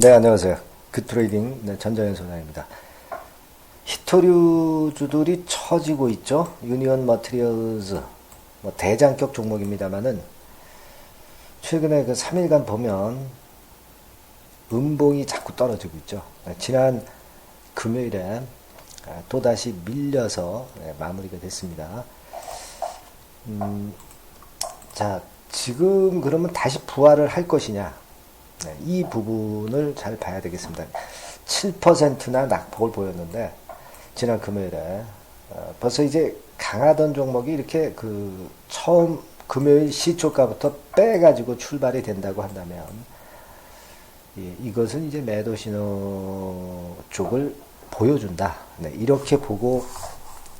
네, 안녕하세요. 굿트레이딩 네, 전정현 소장입니다. 히토류주들이 처지고 있죠. 유니언 머티리얼즈 뭐 대장격 종목입니다만은 최근에 그 3일간 보면 음봉이 자꾸 떨어지고 있죠. 네, 지난 금요일에 아, 또다시 밀려서 네, 마무리가 됐습니다. 음, 자, 지금 그러면 다시 부활을 할 것이냐? 네, 이 부분을 잘 봐야 되겠습니다. 7%나 낙폭을 보였는데 지난 금요일에 어, 벌써 이제 강하던 종목이 이렇게 그 처음 금요일 시초가부터 빼가지고 출발이 된다고 한다면 예, 이것은 이제 매도 신호 쪽을 보여준다. 네, 이렇게 보고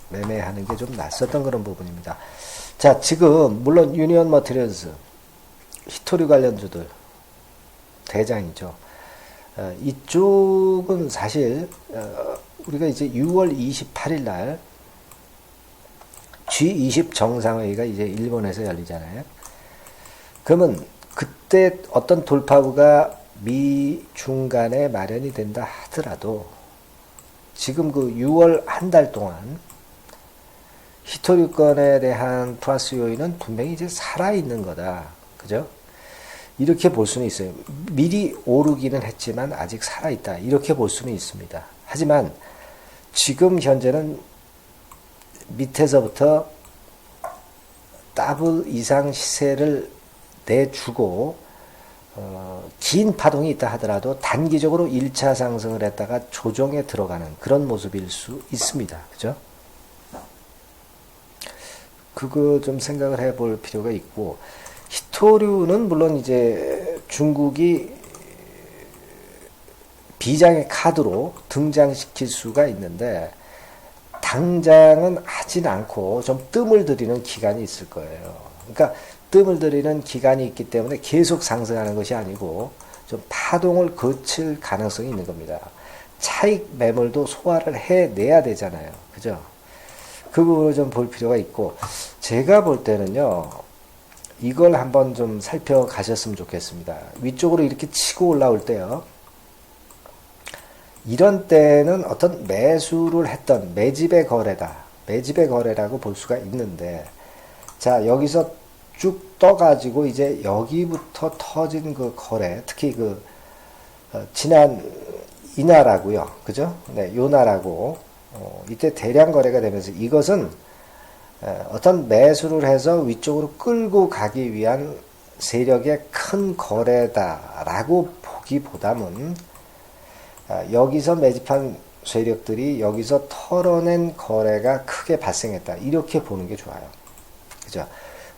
매매하는 게 좀 낯섰던 그런 부분입니다. 자, 지금 물론 유니언 머티리얼즈 히토리 관련주들 대장이죠. 어, 이쪽은 사실 어, 우리가 이제 6월 28일 날 G20 정상회의가 이제 일본에서 열리잖아요. 그러면 그때 어떤 돌파구가 미 중간에 마련이 된다 하더라도 지금 그 6월 한 달 동안 히토류권에 대한 플러스 요인은 분명히 이제 살아있는 거다. 그죠? 이렇게 볼 수는 있어요. 미리 오르기는 했지만 아직 살아있다. 이렇게 볼 수는 있습니다. 하지만 지금 현재는 밑에서부터 더블 이상 시세를 내주고 어, 긴 파동이 있다 하더라도 단기적으로 1차 상승을 했다가 조정에 들어가는 그런 모습일 수 있습니다. 그죠? 그거 좀 생각을 해볼 필요가 있고 히토류는 물론 이제 중국이 비장의 카드로 등장시킬 수가 있는데 당장은 하진 않고 좀 뜸을 들이는 기간이 있을 거예요. 그러니까 뜸을 들이는 기간이 있기 때문에 계속 상승하는 것이 아니고 좀 파동을 거칠 가능성이 있는 겁니다. 차익 매물도 소화를 해내야 되잖아요. 그죠? 그 부분을 좀 볼 필요가 있고, 제가 볼 때는요, 이걸 한번 좀 살펴가셨으면 좋겠습니다. 위쪽으로 이렇게 치고 올라올 때요. 이런 때는 어떤 매수를 했던 매집의 거래다. 매집의 거래라고 볼 수가 있는데, 자, 여기서 쭉 떠가지고 이제 여기부터 터진 그 거래, 특히 그, 어, 지난 이나라고요. 그죠? 네, 요나라고. 어, 이때 대량 거래가 되면서 이것은 어떤 매수를 해서 위쪽으로 끌고 가기 위한 세력의 큰 거래다라고 보기보다는 아, 여기서 매집한 세력들이 여기서 털어낸 거래가 크게 발생했다. 이렇게 보는 게 좋아요. 그죠?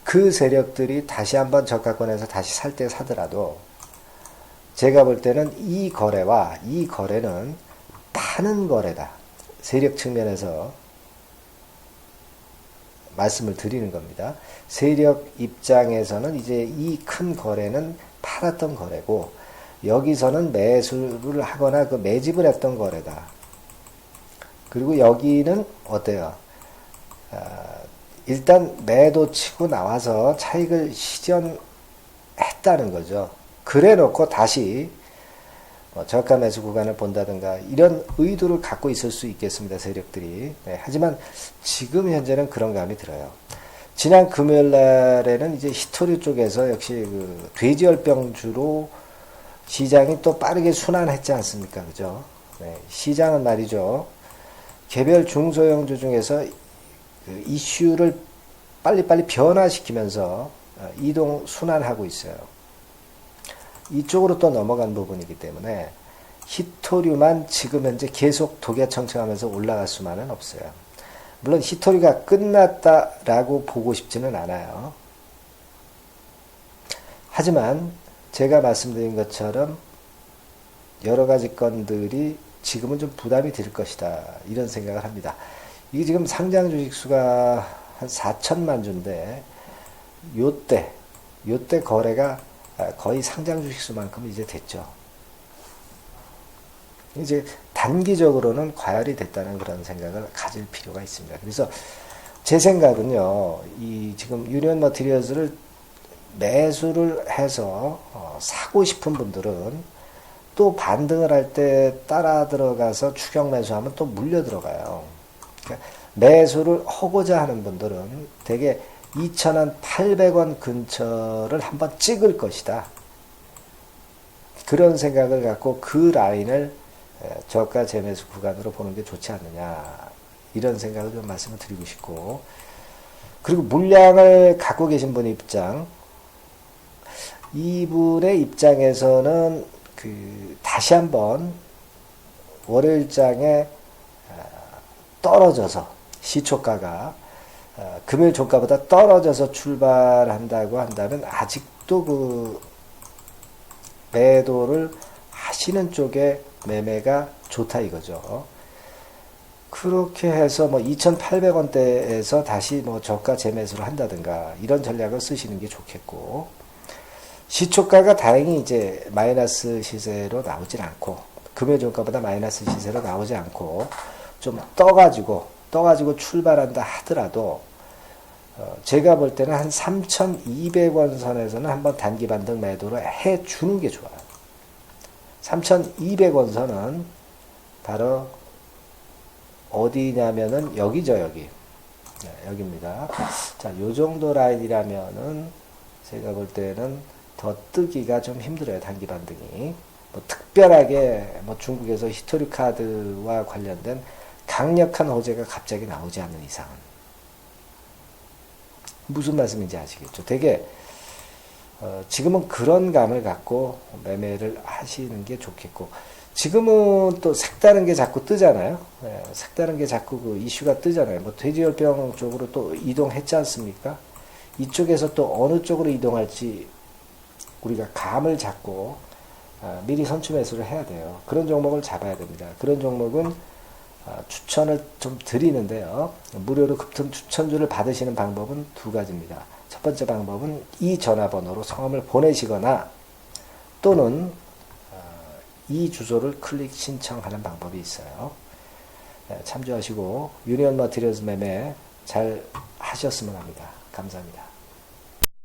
그 세력들이 다시 한번 저가권에서 다시 살 때 사더라도 제가 볼 때는 이 거래와 이 거래는 파는 거래다. 세력 측면에서 말씀을 드리는 겁니다. 세력 입장에서는 이제 이 큰 거래는 팔았던 거래고 여기서는 매수를 하거나 그 매집을 했던 거래다. 그리고 여기는 어때요? 아, 일단 매도 치고 나와서 차익을 실현했다는 거죠. 그래 놓고 다시 뭐 저가 매수 구간을 본다든가 이런 의도를 갖고 있을 수 있겠습니다. 세력들이. 네, 하지만 지금 현재는 그런 감이 들어요. 지난 금요일 날에는 이제 히토리 쪽에서 역시 그 돼지열병주로 시장이 또 빠르게 순환했지 않습니까? 그죠? 네, 시장은 말이죠. 개별 중소형주 중에서 그 이슈를 빨리빨리 변화시키면서 어, 이동 순환하고 있어요. 이쪽으로 또 넘어간 부분이기 때문에 히토류만 지금 현재 계속 독야청청하면서 올라갈 수만은 없어요. 물론 히토류가 끝났다라고 보고 싶지는 않아요. 하지만 제가 말씀드린 것처럼 여러 가지 건들이 지금은 좀 부담이 될 것이다. 이런 생각을 합니다. 이게 지금 상장 주식 수가 한 4천만 주인데 요때 요때 거래가 아, 거의 상장 주식수만큼 이제 됐죠. 이제 단기적으로는 과열이 됐다는 그런 생각을 가질 필요가 있습니다. 그래서 제 생각은요, 이 지금 유니언 머티리얼즈를 매수를 해서 어, 사고 싶은 분들은 또 반등을 할 때 따라 들어가서 추격 매수하면 또 물려 들어가요. 그러니까 매수를 하고자 하는 분들은 대개 2,800원 근처를 한번 찍을 것이다. 그런 생각을 갖고 그 라인을 에, 저가 재매수 구간으로 보는 게 좋지 않느냐. 이런 생각을 좀 말씀을 드리고 싶고. 그리고 물량을 갖고 계신 분 입장, 이분의 입장에서는 그 다시 한번 월요일장에 아, 떨어져서 시초가가 아, 금요일 종가보다 떨어져서 출발한다고 한다면 아직도 그 매도를 하시는 쪽에 매매가 좋다 이거죠. 그렇게 해서 뭐 2,800원대에서 다시 뭐 저가 재매수를 한다든가 이런 전략을 쓰시는 게 좋겠고 시초가가 다행히 이제 마이너스 시세로 나오질 않고 금요 종가보다 마이너스 시세로 나오지 않고 좀 떠가지고 떠가지고 출발한다 하더라도 어, 제가 볼 때는 한 3,200원 선에서는 한번 단기 반등 매도를 해 주는 게 좋아요. 3,200원 선은 바로 어디냐면은 여기죠, 여기. 네, 여기입니다. 자, 요 정도 라인이라면은 제가 볼 때는 더 뜨기가 좀 힘들어요, 단기 반등이. 뭐 특별하게 뭐 중국에서 히토리 카드와 관련된 강력한 호재가 갑자기 나오지 않는 이상은. 무슨 말씀인지 아시겠죠? 되게 어, 지금은 그런 감을 갖고 매매를 하시는 게 좋겠고 지금은 또 색다른 게 자꾸 뜨잖아요. 예, 색다른 게 자꾸 그 이슈가 뜨잖아요. 뭐 돼지열병 쪽으로 또 이동했지 않습니까? 이쪽에서 또 어느 쪽으로 이동할지 우리가 감을 잡고 아, 미리 선취 매수를 해야 돼요. 그런 종목을 잡아야 됩니다. 그런 종목은 아, 추천을 좀 드리는데요. 무료로 급등 추천주를 받으시는 방법은 두 가지입니다. 첫 번째 방법은 이 전화번호로 성함을 보내시거나 또는 어, 이 주소를 클릭 신청하는 방법이 있어요. 네, 참조하시고 유니언 머티리얼즈 매매 잘 하셨으면 합니다. 감사합니다.